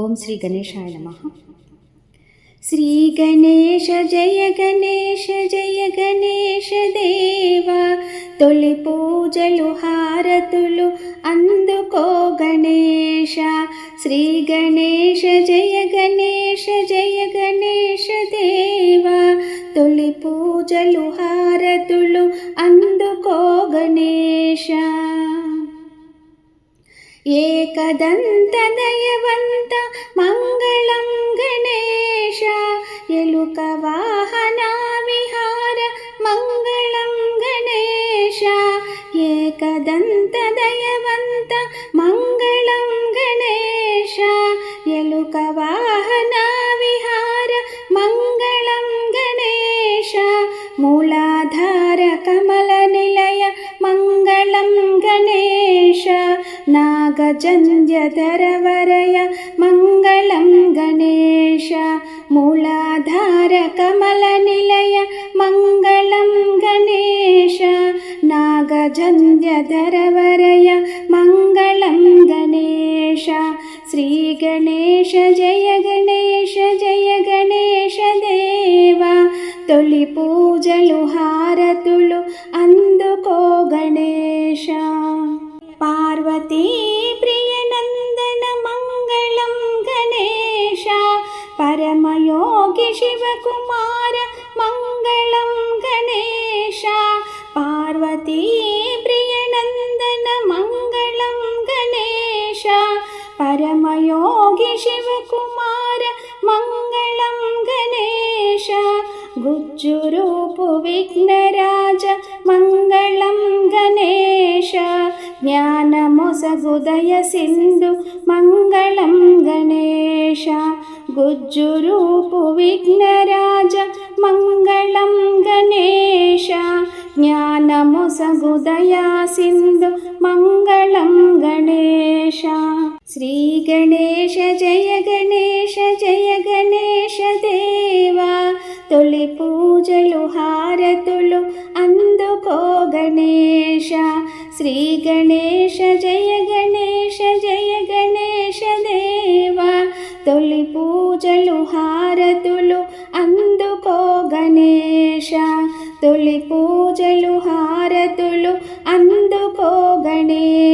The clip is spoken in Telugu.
ఓం శ్రీ గణేశాయ నమ. శ్రీ గణేశ జయ గణేశ జయ గణేశ దేవా. తొలి పూజలు హారతులు అందుకో గణేశ. శ్రీ గణేశ జయ గణేశ జయ గణేశ దేవా. తొలి పూజలు హారతులు అందుకో గణేశ. ఏకదంత దయవంత यवन्त मङ्गलं गणेश यलुकवाहनाविहार मङ्गलं गणेश मूलाधार कमलनिलय मङ्गलं गणेश नागचरवरय मङ्गलं गणेश मूलाधार कमलनिलय भजन्त्यधरवरय मङ्गलं गणेश। श्रीगणेश जय गणेश जय गणेश देव। तुलिपूजलुहारतुलु अन्दुको गणेश। पार्वती प्रियनन्दन मङ्गलं गणेश। परमयोगि शिवकुमार गुज्जुरूपुविघ्नराज मङ्गलं गणेश ज्ञानमुसगुदयसिन्धु मङ्गलं गणेश गुज्जुरूपुविघ्नराज मङ्गलं गणेश ज्ञानमुसगुदया सिन्धु मङ्गलं गणेश తొలి పూజలు హారతులు అందుకో గణేశ శ్రీ గణేశ జయ గణేశ జయ గణేశ దేవా. తొలి పూజలు హారతులు అందుకో గణేశ తొలి పూజలు హారతులు అందుకో గణేశ